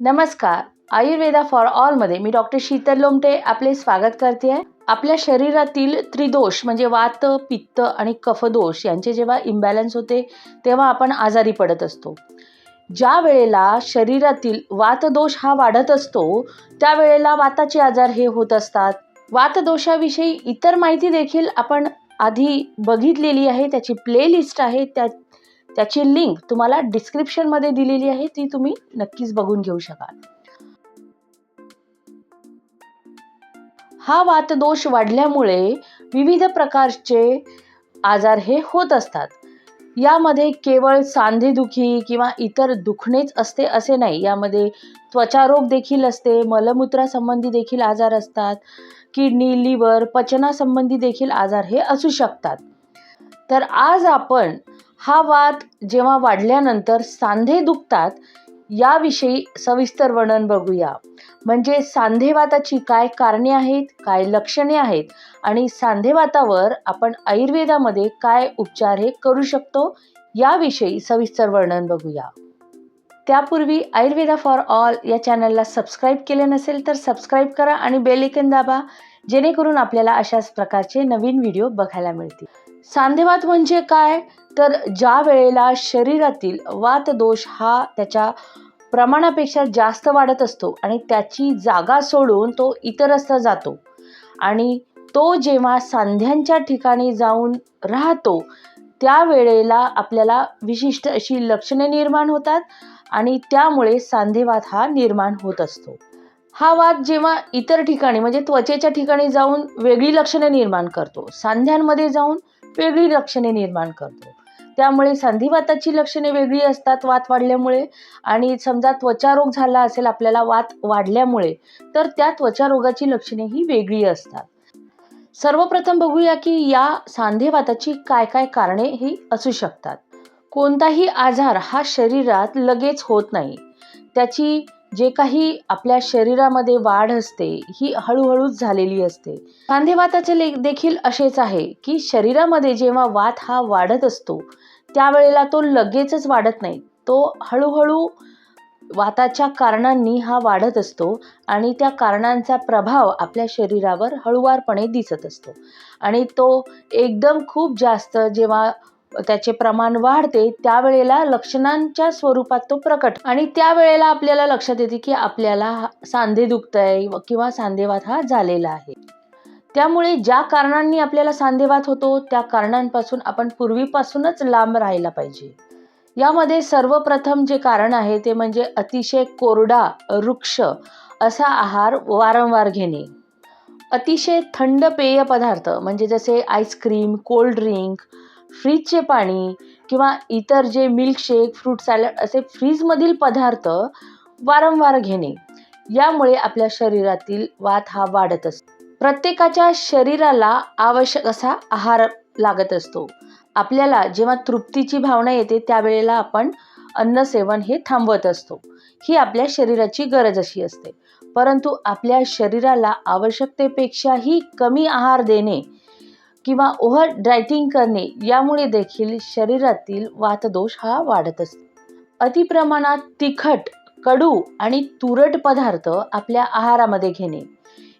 नमस्कार. आयुर्वेदा फॉर ऑलमध्ये मी डॉक्टर शीतल लोमटे आपले स्वागत करते आहे. आपल्या शरीरातील त्रिदोष म्हणजे वात पित्त आणि कफदोष यांचे जेव्हा इम्बॅलन्स होते तेव्हा आपण आजारी पडत असतो. ज्या वेळेला शरीरातील वातदोष हा वाढत असतो त्यावेळेला वाताचे आजार हे होत असतात. वातदोषाविषयी इतर माहिती देखील आपण आधी बघितलेली आहे त्याची प्लेलिस्ट आहे त्या त्याची लिंक तुम्हाला डिस्क्रिप्शनमध्ये दिलेली आहे ती तुम्ही नक्कीच बघून घेऊ शकाल. हा वातदोष वाढल्यामुळे विविध प्रकारचे आजार हे होत असतात. यामध्ये केवळ सांधेदुखी किंवा इतर दुखणेच असते असे नाही यामध्ये त्वचारोग देखील असते मलमूत्रासंबंधी देखील आजार असतात किडनी लिव्हर पचनासंबंधी देखील आजार हे असू शकतात. तर आज आपण हा वाद जेव्हा वाढल्यानंतर सांधे दुखतात याविषयी सविस्तर वर्णन बघूया. म्हणजे सांधेवाताची काय कारणे आहेत काय लक्षणे आहेत आणि सांधेवातावर आपण आयुर्वेदामध्ये काय उपचार हे करू शकतो याविषयी सविस्तर वर्णन बघूया. त्यापूर्वी आयुर्वेदा फॉर ऑल या चॅनलला सबस्क्राईब केले नसेल तर सबस्क्राईब करा आणि बेलिकन दाबा जेणेकरून आपल्याला अशाच प्रकारचे नवीन व्हिडिओ बघायला मिळतील. सांधेवात म्हणजे काय? तर ज्या वेळेला शरीरातील वातदोष हा त्याच्या प्रमाणापेक्षा जास्त वाढत असतो आणि त्याची जागा सोडून तो इतरस्थ जातो आणि तो जेव्हा सांध्यांच्या ठिकाणी जाऊन राहतो त्यावेळेला आपल्याला विशिष्ट अशी लक्षणे निर्माण होतात. आणि त्यामुळे सांधेवात हा निर्माण होत असतो. हा वाद जेव्हा इतर ठिकाणी म्हणजे त्वचेच्या ठिकाणी जाऊन वेगळी लक्षणे निर्माण करतो. सांध्यांमध्ये जाऊन वेगळी लक्षणे निर्माण करतो. त्यामुळे संधिवाताची लक्षणे वेगळी असतात वात वाढल्यामुळे. आणि समजा त्वचारोग झाला असेल आपल्याला वात वाढल्यामुळे तर त्या त्वचारोगाची लक्षणे ही वेगळी असतात. सर्वप्रथम बघूया की या सांधेवाताची काय काय कारणे ही असू शकतात. कोणताही आजार हा शरीरात लगेच होत नाही. त्याची जे काही आपल्या शरीरामध्ये वाढ असते ही हळूहळूच झालेली असते. सांधेवाताचे ले देखील असेच आहे की शरीरामध्ये जेव्हा वात हा वाढत असतो त्यावेळेला तो लगेचच वाढत नाही. तो हळूहळू वाताच्या कारणांनी हा वाढत असतो आणि त्या कारणांचा प्रभाव आपल्या शरीरावर हळुवारपणे दिसत असतो. आणि तो एकदम खूप जास्त जेव्हा त्याचे प्रमाण वाढते त्यावेळेला लक्षणांच्या स्वरूपात तो प्रकट. आणि त्यावेळेला आपल्याला लक्षात येते की आपल्याला सांधे दुखत आहे किंवा सांधेवात हा झालेला आहे. त्यामुळे ज्या कारणांनी आपल्याला सांधेवात होतो त्या कारणांपासून आपण पूर्वीपासूनच लांब राहायला पाहिजे. यामध्ये सर्वप्रथम जे कारण आहे ते म्हणजे अतिशय कोरडा वृक्ष असा आहार वारंवार घेणे. अतिशय थंड पेय पदार्थ म्हणजे जसे आईस्क्रीम कोल्ड ड्रिंक फ्रीजचे पाणी किंवा इतर जे मिल्कशेक फ्रूट सॅलड असे फ्रीजमधील पदार्थ वारंवार घेणे यामुळे आपल्या शरीरातील वात हा वाढत असतो. प्रत्येकाच्या शरीराला आवश्यक असा आहार लागत असतो. आपल्याला जेव्हा तृप्तीची भावना येते त्यावेळेला आपण अन्न सेवन हे थांबवत असतो. ही आपल्या शरीराची गरज अशी असते. परंतु आपल्या शरीराला आवश्यकतेपेक्षाही कमी आहार देणे किंवा ओव्हर डायटिंग करणे यामुळे देखील शरीरातील वातदोष हा वाढत असतो. अतिप्रमाणात तिखट कडू आणि तुरट पदार्थ आपल्या आहारामध्ये घेणे.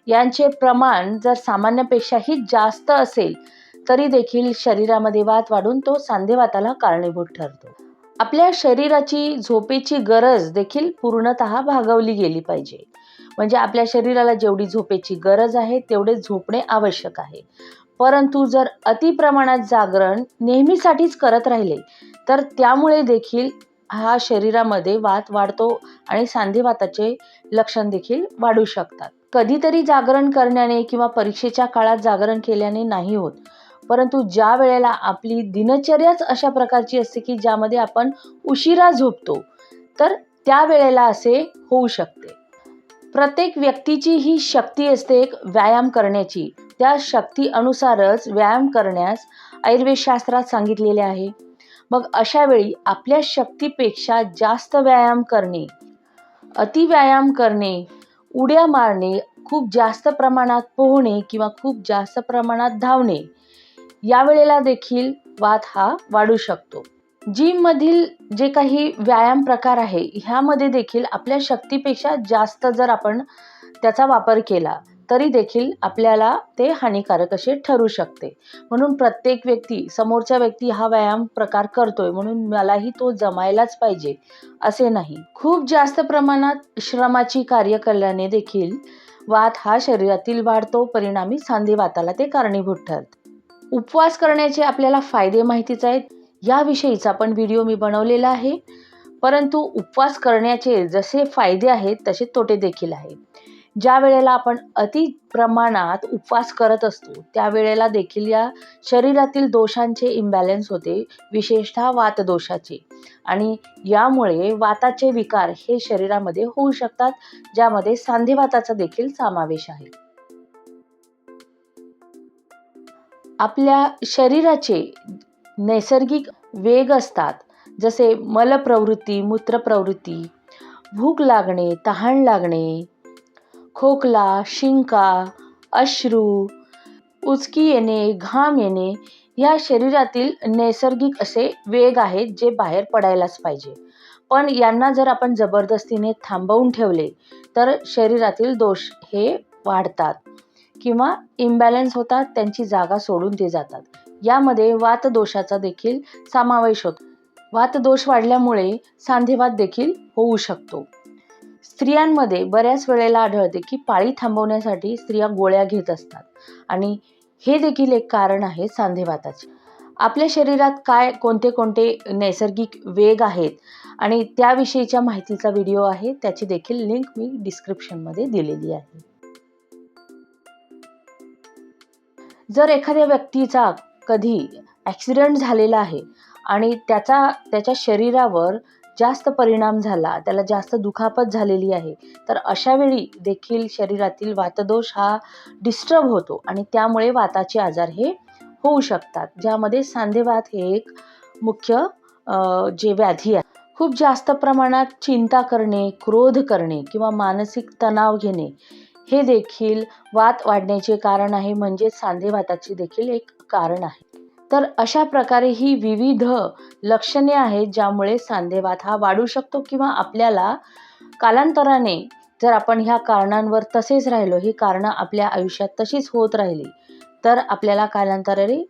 यांचे प्रमाण जर सामान्यपेक्षाही जास्त असेल तरी देखील शरीरामध्ये वात वाढून तो सांधेवाताला कारणीभूत ठरतो. आपल्या शरीराची झोपेची गरज देखील पूर्णत भागवली गेली पाहिजे. म्हणजे आपल्या शरीराला जेवढी झोपेची गरज आहे तेवढे झोपणे आवश्यक आहे. परंतु जर अतिप्रमाणात जागरण नेहमीसाठीच करत राहिले तर त्यामुळे देखील हा शरीरामध्ये वात वाढतो आणि सांधेवाताचे लक्षण देखील वाढू शकतात. कधीतरी जागरण करण्याने किंवा परीक्षेच्या काळात जागरण केल्याने नाही होत. परंतु ज्या वेळेला आपली दिनचर्याच अशा प्रकारची असते की ज्यामध्ये आपण उशिरा झोपतो तर त्यावेळेला असे होऊ शकते. प्रत्येक व्यक्तीची ही शक्ती असते एक व्यायाम करण्याची. त्या शक्ती अनुसारच व्यायाम करण्यास आयुर्वेदशास्त्रात सांगितलेले आहे. मग अशावेळी आपल्या शक्तीपेक्षा जास्त व्यायाम करणे अतिव्यायाम करणे उड्या मारणे खूप जास्त प्रमाणात पोहणे किंवा खूप जास्त प्रमाणात धावणे यावेळेला देखील वाद हा वाढू शकतो. जिममधील जे काही व्यायाम प्रकार आहे ह्यामध्ये देखील आपल्या शक्तीपेक्षा जास्त जर आपण त्याचा वापर केला तरी देखील आपल्याला ते हानिकारक असे ठरू शकते. म्हणून प्रत्येक व्यक्ती समोरच्या व्यक्ती हा व्यायाम प्रकार करतोय म्हणून मलाही तो जमायलाच पाहिजे असे नाही. खूप जास्त प्रमाणात श्रमाची कार्य केल्याने देखील वात हा शरीरातील वाढतो परिणामी सांधेवाताला ते कारणीभूत ठरते. उपवास करण्याचे आपल्याला फायदे माहितीच आहेत याविषयीचा पण व्हिडिओ मी बनवलेला आहे. परंतु उपवास करण्याचे जसे फायदे आहेत तसे तोटे देखील आहेत. ज्या वेळेला आपण अति प्रमाणात उपवास करत असतो त्यावेळेला देखील या शरीरातील दोषांचे इम्बॅलन्स होते विशेषतः वातदोषाचे. आणि यामुळे वाताचे विकार हे शरीरामध्ये होऊ शकतात ज्यामध्ये सांधिवाताचा देखील समावेश आहे. आपल्या शरीराचे नैसर्गिक वेग असतात जसे मलप्रवृत्ती मूत्रप्रवृत्ती भूक लागणे तहान लागणे खोकला शिंका अश्रू उचकी येणे घाम येणे या शरीरातील नैसर्गिक असे वेग आहेत जे बाहेर पडायलाच पाहिजे. पण यांना जर आपण जबरदस्तीने थांबवून ठेवले तर शरीरातील दोष हे वाढतात किंवा इम्बॅलन्स होतात त्यांची जागा सोडून ते जातात. यामध्ये वातदोषाचा देखील समावेश होतो. वातदोष वाढल्यामुळे सांधेवात देखील होऊ शकतो. स्त्रियांमध्ये बऱ्याच वेळेला आढळते की पाळी थांबवण्यासाठी स्त्रिया गोळ्या घेत असतात. आणि हे देखील एक कारण आहे सांधेवाताचे. आपल्या शरीरात काय कोणते कोणते नैसर्गिक वेग आहेत आणि त्याविषयीच्या माहितीचा व्हिडिओ आहे त्याची देखील लिंक मी डिस्क्रिप्शनमध्ये दिलेली आहे. जर एखाद्या व्यक्तीचा कधी ॲक्सिडेंट झालेला आहे आणि त्याचा त्याच्या शरीरावर जास्त परिणाम झाला त्याला जास्त दुखापत झालेली आहे तर अशा वेळी देखील शरीरातील वातदोष हा डिस्टर्ब होतो आणि त्यामुळे वाताचे आजार हे होऊ शकतात ज्यामध्ये सांधेवात हे एक मुख्य जे व्याधी आहे. खूप जास्त प्रमाणात चिंता करणे क्रोध करणे किंवा मानसिक तणाव घेणे हे देखील वात वाढण्याचे कारण आहे म्हणजे सांधेवाताचे देखील एक कारण आहे. तर अशा प्रकारे ही विविध लक्षणे आहेत ज्यामुळे सांधेवात हा वाढू शकतो किंवा आपल्याला कालांतराने जर आपण ह्या कारणांवर तसेच राहिलो ही कारणं आपल्या आयुष्यात तशीच होत राहिली तर आपल्याला कालांतराने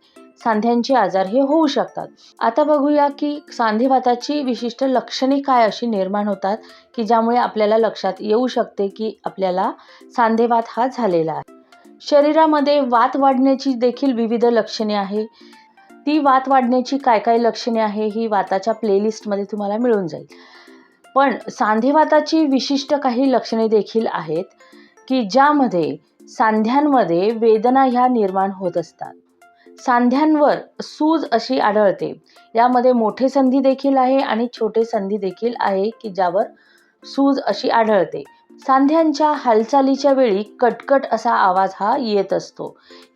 सांध्यांचे आजार हे होऊ शकतात. आता बघूया की सांधेवाताची विशिष्ट लक्षणे काय अशी निर्माण होतात की ज्यामुळे आपल्याला लक्षात येऊ शकते की आपल्याला सांधेवात हा झालेला आहे. शरीरामध्ये वात वाढण्याची देखील विविध लक्षणे आहे. ती वात वाढण्याची काय काय लक्षणे आहे ही वाताच्या प्लेलिस्टमध्ये तुम्हाला मिळून जाईल. पण सांधेवाताची विशिष्ट काही लक्षणे देखील आहेत की ज्यामध्ये सांध्यांमध्ये वेदना ह्या निर्माण होत असतात. सांध्यांवर सूज अशी आढळते. यामध्ये मोठे संधी देखील आहे आणि छोटे संधी देखील आहे की ज्यावर सूज अशी आढळते. सांध्यांच्या हालचालीच्या वेळी कटकट असा आवाज हा येत असतो.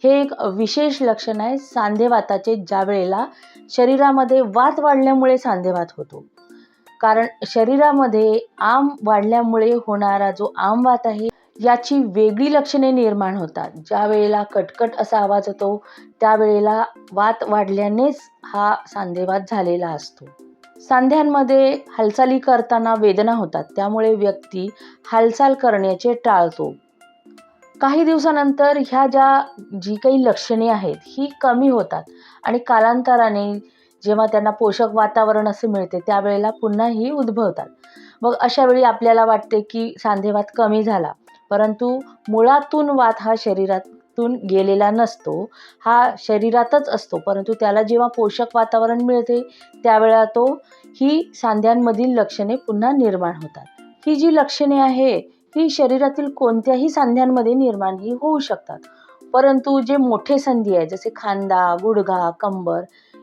हे एक विशेष लक्षण आहे. सांधेवाताचे ज्या वेळेला शरीरामध्ये वात वाढल्यामुळे सांधेवात होतो. कारण शरीरामध्ये आम वाढल्यामुळे होणारा जो आमवात आहे याची वेगळी लक्षणे निर्माण होतात. ज्या वेळेला कटकट असा आवाज होतो त्यावेळेला वात वाढल्यानेच हा सांधेवात झालेला असतो. सांध्यांमध्ये हालचाली करताना वेदना होतात त्यामुळे व्यक्ती हालचाल करण्याचे टाळतो. काही दिवसानंतर ह्या ज्या जी काही लक्षणे आहेत ही कमी होतात आणि कालांतराने जेव्हा त्यांना पोषक वातावरण असे मिळते त्यावेळेला पुन्हा ही उद्भवतात. मग अशा वेळी आपल्याला वाटते की सांधेवात कमी झाला परंतु मुळातून वात हा शरीरात शरीरातून गेलेला नसतो हा शरीरातच असतो. परंतु त्याला जेव्हा पोषक वातावरण मिळते त्यावेळा तो ही सांध्यांमधील लक्षणे पुन्हा निर्माण होतात. ही जी लक्षणे आहे ही शरीरातील कोणत्याही सांध्यांमध्ये निर्माण ही होऊ शकतात. परंतु जे मोठे संधी आहे जसे खांदा गुडघा कंबर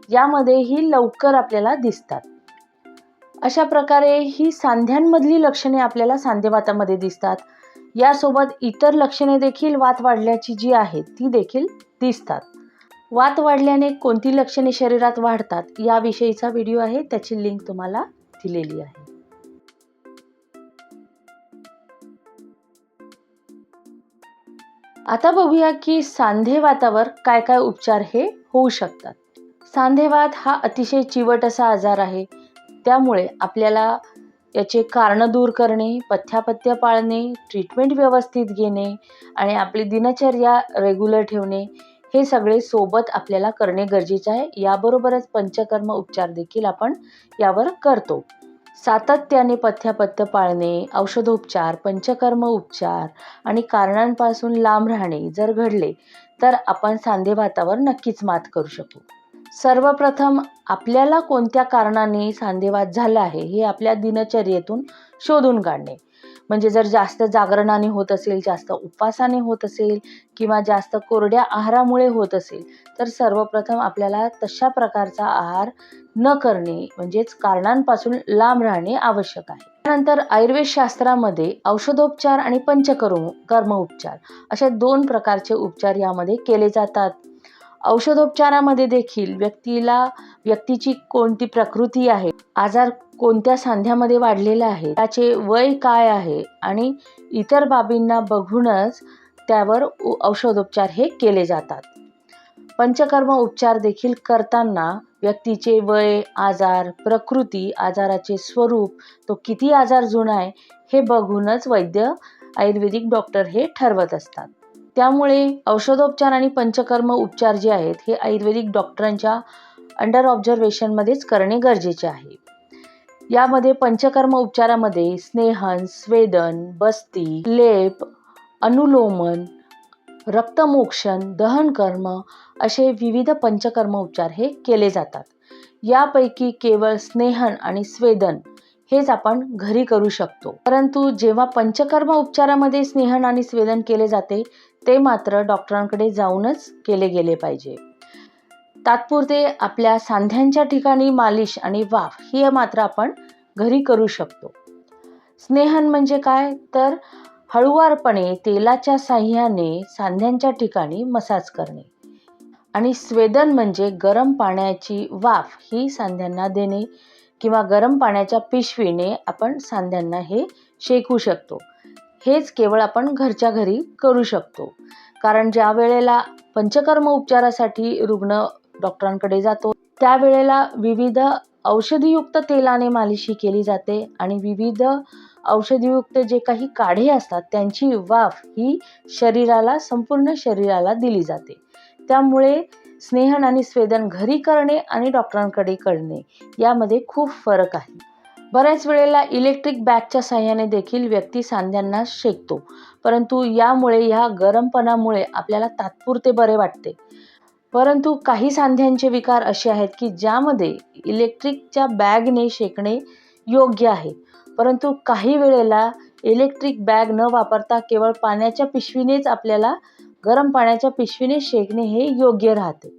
यामध्ये ही लवकर आपल्याला दिसतात. अशा प्रकारे ही सांध्यांमधली लक्षणे आपल्याला सांधेवातामध्ये दिसतात. यासोबत इतर लक्षणे देखील वात वाढल्याची जी आहेत ती देखील दिसतात. वात वाढल्याने कोणती लक्षणे शरीरात वाढतात याविषयीचा व्हिडिओ आहे त्याची लिंक तुम्हाला दिलेली आहे. आता बघूया की सांधेवातावर काय काय उपचार हे होऊ शकतात. सांधेवात हा अतिशय चिवट असा आजार आहे त्यामुळे आपल्याला याचे कारणं दूर करणे पथ्यापथ्य पाळणे ट्रीटमेंट व्यवस्थित घेणे आणि आपली दिनचर्या रेग्युलर ठेवणे हे सगळे सोबत आपल्याला करणे गरजेचे आहे. याबरोबरच पंचकर्म उपचार देखील आपण यावर करतो. सातत्याने पथ्यापथ्य पाळणे औषधोपचार पंचकर्म उपचार आणि कारणांपासून लांब राहणे जर घडले तर आपण सांधेभातावर नक्कीच मात करू शकू. सर्वप्रथम आपल्याला कोणत्या कारणाने सांधेवात झाला आहे हे आपल्या दिनचर्येतून शोधून काढणे. म्हणजे जर जास्त जागरणाने होत असेल जास्त उपवासाने होत असेल किंवा जास्त कोरड्या आहारामुळे होत असेल तर सर्वप्रथम आपल्याला तशा प्रकारचा आहार न करणे म्हणजेच कारणांपासून लांब राहणे आवश्यक आहे. त्यानंतर आयुर्वेद शास्त्रामध्ये औषधोपचार आणि पंचकर्म कर्म उपचार अशा दोन प्रकारचे उपचार यामध्ये केले जातात. औषधोपचारामध्ये देखील व्यक्तीला व्यक्तीची कोणती प्रकृती आहे आजार कोणत्या सांध्यामध्ये वाढलेला आहे त्याचे वय काय आहे आणि इतर बाबींना बघूनच त्यावर उ- औषधोपचार हे केले जातात. पंचकर्म उपचार देखील करताना व्यक्तीचे वय आजार प्रकृती आजाराचे स्वरूप तो किती आजार जुना आहे हे बघूनच वैद्य आयुर्वेदिक डॉक्टर हे ठरवत असतात. त्यामुळे औषधोपचार आणि पंचकर्म उपचार जे आहेत हे आयुर्वेदिक डॉक्टरांच्या अंडर ऑब्झर्वेशनमध्येच करणे गरजेचे आहे. यामध्ये पंचकर्म उपचारामध्ये स्नेहन स्वेदन बस्ती लेप अनुलोमन रक्तमोक्षण दहनकर्म असे विविध पंचकर्म उपचार हे केले जातात. यापैकी केवळ स्नेहन आणि स्वेदन हेच आपण घरी करू शकतो. परंतु जेव्हा पंचकर्म उपचारामध्ये स्नेहन आणि स्वेदन केले जाते ते मात्र डॉक्टरांकडे जाऊनच केले गेले पाहिजे. तात्पुरते आपल्या सांध्यांच्या ठिकाणी मालिश आणि वाफ ही मात्र आपण घरी करू शकतो. स्नेहन म्हणजे काय? तर हळुवारपणे तेलाच्या साह्याने सांध्यांच्या ठिकाणी मसाज करणे. आणि स्वेदन म्हणजे गरम पाण्याची वाफ ही सांध्यांना देणे. किंवा गरम पाण्याच्या पिशवीने आपण सांध्यांना हे शेकू शकतो. हेच केवळ आपण घरच्या घरी करू शकतो. कारण ज्या वेळेला पंचकर्म उपचारासाठी रुग्ण डॉक्टरांकडे जातो त्यावेळेला विविध औषधीयुक्त तेलाने मालिशी केली जाते आणि विविध औषधीयुक्त जे काही काढे असतात त्यांची वाफ ही शरीराला संपूर्ण शरीराला दिली जाते. त्यामुळे स्नेहन आणि स्वेदन घरी करणे आणि डॉक्टरांकडे करणे यामध्ये खूप फरक आहे. बऱ्याच वेळेला इलेक्ट्रिक बॅगच्या साह्याने देखील व्यक्ती सांध्यांना शेकतो परंतु यामुळे ह्या गरमपणामुळे आपल्याला तात्पुरते बरे वाटते. परंतु काही सांध्यांचे विकार असे आहेत की ज्यामध्ये इलेक्ट्रिकच्या बॅगने शेकणे योग्य आहे. परंतु काही वेळेला इलेक्ट्रिक बॅग न वापरता केवळ पाण्याच्या पिशवीनेच आपल्याला गरम पाण्याच्या पिशवीने शेकणे हे योग्य राहते.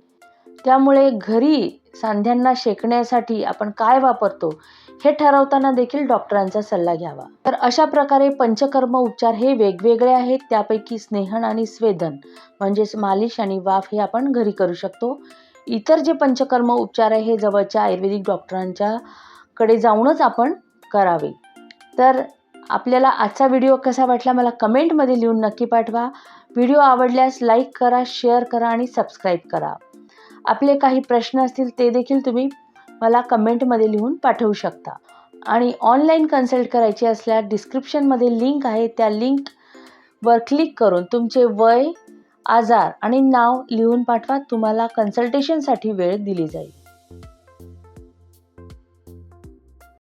त्यामुळे घरी सांध्यांना शेकण्यासाठी आपण काय वापरतो हे ठरवताना देखील डॉक्टरांचा सल्ला घ्यावा. तर अशा प्रकारे पंचकर्म उपचार हे वेगवेगळे आहेत. त्यापैकी स्नेहन आणि स्वेदन म्हणजेच मालिश आणि वाफ हे आपण घरी करू शकतो. इतर जे पंचकर्म उपचार आहे हे जवळच्या आयुर्वेदिक डॉक्टरांच्या कडे जाऊनच आपण करावे. तर आपल्याला आजचा व्हिडिओ कसा वाटला मला कमेंटमध्ये लिहून नक्की पाठवा. व्हिडिओ आवडल्यास लाईक करा शेअर करा आणि सबस्क्राईब करा. आपले काही प्रश्न असतील ते देखील तुम्ही मला कमेंटमध्ये लिहून पाठवू शकता. आणि ऑनलाईन कन्सल्ट करायची असल्यास डिस्क्रिप्शनमध्ये लिंक आहे. त्या लिंकवर क्लिक करून तुमचे वय आजार आणि नाव लिहून पाठवा. तुम्हाला कन्सल्टेशनसाठी वेळ दिली जाईल.